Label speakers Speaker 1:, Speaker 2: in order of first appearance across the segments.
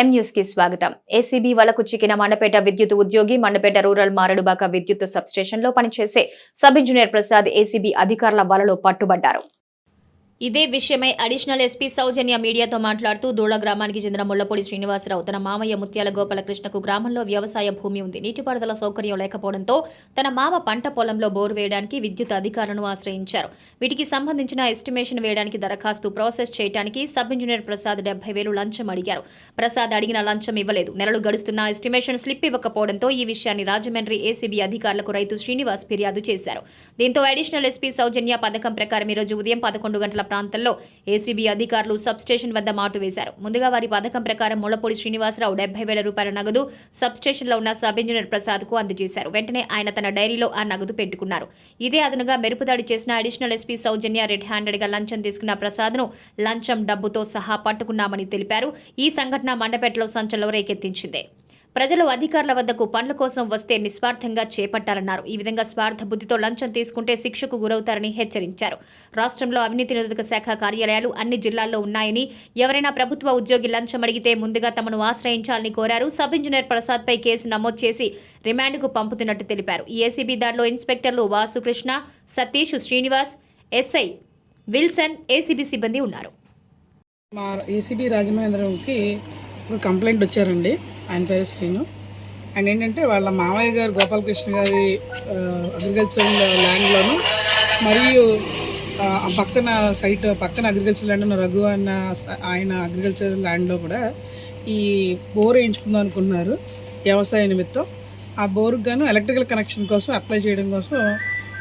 Speaker 1: ఎం న్యూస్కి స్వాగతం. ఏసీబీ వలకు చిక్కిన మండపేట విద్యుత్ ఉద్యోగి మండపేట రూరల్ మారడుబాక విద్యుత్ సబ్ స్టేషన్లో పనిచేసే సబ్ ఇంజనీర్ ప్రసాద్ ఏసీబీ అధికారుల వలలో పట్టుబడ్డారు. ఇదే విషయమై అడిషనల్ ఎస్పీ సౌజన్య మీడియాతో మాట్లాడుతూ దూళ గ్రామానికి చెందిన ముళ్ళపూడి శ్రీనివాసరావు తన మామయ్య ముత్యాల గోపాలకృష్ణకు గ్రామంలో వ్యవసాయ భూమి ఉంది. నీటిపారుదల సౌకర్యం లేకపోవడంతో తన మామ పంట పొలంలో బోరు వేయడానికి విద్యుత్ అధికారులను ఆశ్రయించారు. వీటికి సంబంధించిన ఎస్టిమేషన్ వేయడానికి దరఖాస్తు ప్రాసెస్ చేయడానికి సబ్ ఇంజనీర్ ప్రసాద్ డెబ్బై వేలు లంచం అడిగారు. ప్రసాద్ అడిగిన లంచం ఇవ్వలేదు. నెలలు గడుస్తున్న ఎస్టిమేషన్ స్లిప్ ఇవ్వకపోవడంతో ఈ విషయాన్ని రాజమండ్రి ఏసీబీ అధికారులకు రైతు శ్రీనివాస్ ఫిర్యాదు చేశారు. దీంతో అడిషనల్ ఎస్పీ సౌజన్య పథకం ప్రకారం ఈరోజు ఉదయం పదకొండు గంటల ప్రాంతంలో ఏసీబీ అధికారులు సబ్ స్టేషన్ వద్ద మాటు వేశారు. ముందుగా వారి పథకం ప్రకారం ముళ్ళపూడి శ్రీనివాసరావు డెబ్బై వేల రూపాయల నగదు సబ్స్టేషన్లో ఉన్న సబ్ ఇంజనీర్ ప్రసాద్కు అందజేశారు. వెంటనే ఆయన తన డైరీలో ఆ నగదు పెట్టుకున్నారు. ఇదే అదనుగా మెరుపుదాడి చేసిన అడిషనల్ ఎస్పీ సౌజన్య రెడ్ హ్యాండెడ్గా లంచం తీసుకున్న ప్రసాద్ను లంచం డబ్బుతో సహా పట్టుకున్నామని తెలిపారు. ఈ సంఘటన మండపేటలో సంచలనం రేకెత్తించింది. ప్రజలు అధికారుల వద్దకు పనుల కోసం వస్తే నిస్వార్థంగా చేపట్టాలన్నారు. ఈ విధంగా స్వార్థ బుద్ధితో లంచం తీసుకుంటే శిక్షకు గురవుతారని హెచ్చరించారు. రాష్ట్రంలో అవినీతి నిరోధక శాఖ కార్యాలయాలు అన్ని జిల్లాల్లో ఉన్నాయని ఎవరైనా ప్రభుత్వ ఉద్యోగి లంచం అడిగితే ముందుగా తమను ఆశ్రయించాలని కోరారు. సబ్ ఇంజనీర్ ప్రసాద్పై కేసు నమోదు చేసి రిమాండ్కు పంపుతున్నట్టు తెలిపారు. ఈ ఏసీబీ దాడిలో ఇన్స్పెక్టర్లు Vasukrishna Satish Srinivas SI Wilson ACB సిబ్బంది ఉన్నారు.
Speaker 2: మా ఏసీబీ రాజమహేంద్రంకి ఒక కంప్లైంట్ వచ్చారండి. ఆయన పేరు శ్రీను అండ్ ఏంటంటే వాళ్ళ మామయ్య గారు గోపాలకృష్ణ గారి అగ్రికల్చర్ ల్యాండ్లోను మరియు ఆ, పక్కన సైట్ పక్కన అగ్రికల్చర్ ల్యాండ్ ఉన్న రఘు అన్న ఆయన అగ్రికల్చర్ ల్యాండ్లో కూడా ఈ బోర్ వేయించుకుందాం అనుకున్నారు వ్యవసాయ నిమిత్తం. ఆ బోర్కి గాను ఎలక్ట్రికల్ కనెక్షన్ కోసం అప్లై చేయడం కోసం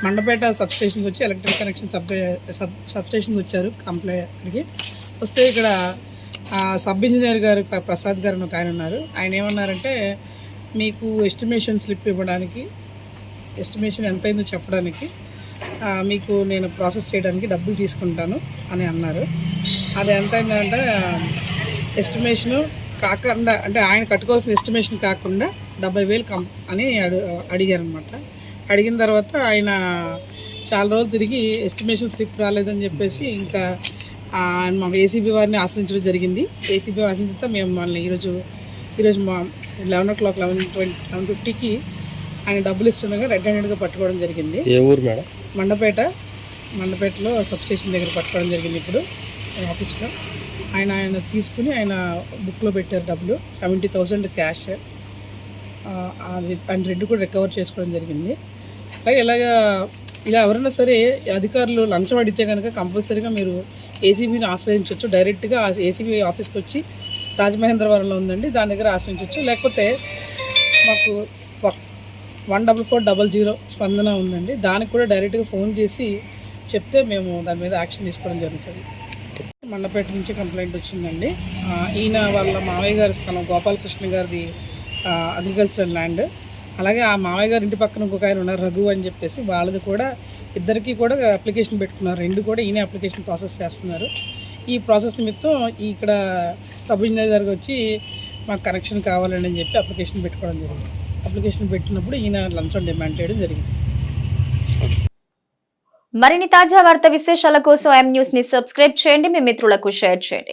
Speaker 2: మండపేట సబ్ స్టేషన్కి వచ్చి ఎలక్ట్రికల్ కనెక్షన్ సబ్ సబ్ సబ్స్టేషన్కి వచ్చారు కంప్లై అక్కడికి వస్తే ఇక్కడ సబ్ ఇంజనీర్ గారు ప్రసాద్ గారు ఒక ఆయన ఉన్నారు. ఆయన ఏమన్నారంటే మీకు ఎస్టిమేషన్ స్లిప్ ఇవ్వడానికి ఎస్టిమేషన్ ఎంత అయిందో చెప్పడానికి మీకు నేను ప్రాసెస్ చేయడానికి డబ్బులు తీసుకుంటాను అని అన్నారు. అది ఎంత అయిందంటే ఎస్టిమేషను కాకుండా అంటే ఆయన కట్టుకోవాల్సిన ఎస్టిమేషన్ కాకుండా డెబ్బై వేలు కం అని అడు అడిగారనమాట అడిగిన తర్వాత ఆయన చాలా రోజులు తిరిగి ఎస్టిమేషన్ స్లిప్ రాలేదని చెప్పేసి ఇంకా మా ఏసీబీ వారిని ఆశ్రయించడం జరిగింది. ఏసీబీ ఆశ్రయించిన తర్వాత మేము మళ్ళీ ఈరోజు ఈరోజు మా eleven o'clock eleven twenty eleven ఫిఫ్టీకి ఆయన డబ్బులు ఇస్తుండగా రెడ్ హ్యాండెడ్గా పట్టుకోవడం జరిగింది.
Speaker 3: ఏ ఊరు మేడం?
Speaker 2: మండపేట మండపేటలో సబ్ స్టేషన్ దగ్గర పట్టుకోవడం జరిగింది ఇప్పుడు ఆఫీస్లో. ఆయన ఆయన తీసుకుని ఆయన బుక్లో పెట్టారు డబ్బులు seventy thousand cash and red కూడా రికవర్ చేసుకోవడం జరిగింది. అలాగే ఇలాగా ఇలా ఎవరైనా సరే అధికారులు లంచం అడిగితే కనుక కంపల్సరీగా మీరు ఏసీబీని ఆశ్రయించవచ్చు డైరెక్ట్గా ఏసీబీ ఆఫీస్కి వచ్చి రాజమహేంద్రవరంలో ఉందండి. దాని దగ్గర ఆశ్రయించవచ్చు లేకపోతే మాకు one double four double zero స్పందన ఉందండి. దానికి కూడా డైరెక్ట్గా ఫోన్ చేసి చెప్తే మేము దాని మీద యాక్షన్ తీసుకోవడం జరుగుతుంది. మండపేట నుంచి కంప్లైంట్ వచ్చిందండి. ఈయన వాళ్ళ మావయ్య గారి స్థలం గోపాలకృష్ణ గారిది అగ్రికల్చర్ ల్యాండ్ అలాగే ఆ మామయ్య గారు ఇంటి పక్కన ఇంకొక ఆయన ఉన్నారు రఘు అని చెప్పేసి. వాళ్ళది కూడా ఇద్దరికి కూడా అప్లికేషన్ పెట్టుకున్నారు. రెండు కూడా ఈయన అప్లికేషన్ ప్రాసెస్ చేస్తున్నారు. ఈ ప్రాసెస్ నిమిత్తం ఇక్కడ సబ్ ఇంజనీర్ గారికి వచ్చి మాకు కనెక్షన్ కావాలని అని చెప్పి అప్లికేషన్ పెట్టుకోవడం జరిగింది. అప్లికేషన్ పెట్టినప్పుడు ఈయన లంచం డిమాండ్ చేయడం జరిగింది.
Speaker 1: మరిన్ని తాజా వార్త విశేషాల కోసం ఎం న్యూస్ని సబ్స్క్రైబ్ చేయండి. మీ మిత్రులకు షేర్ చేయండి.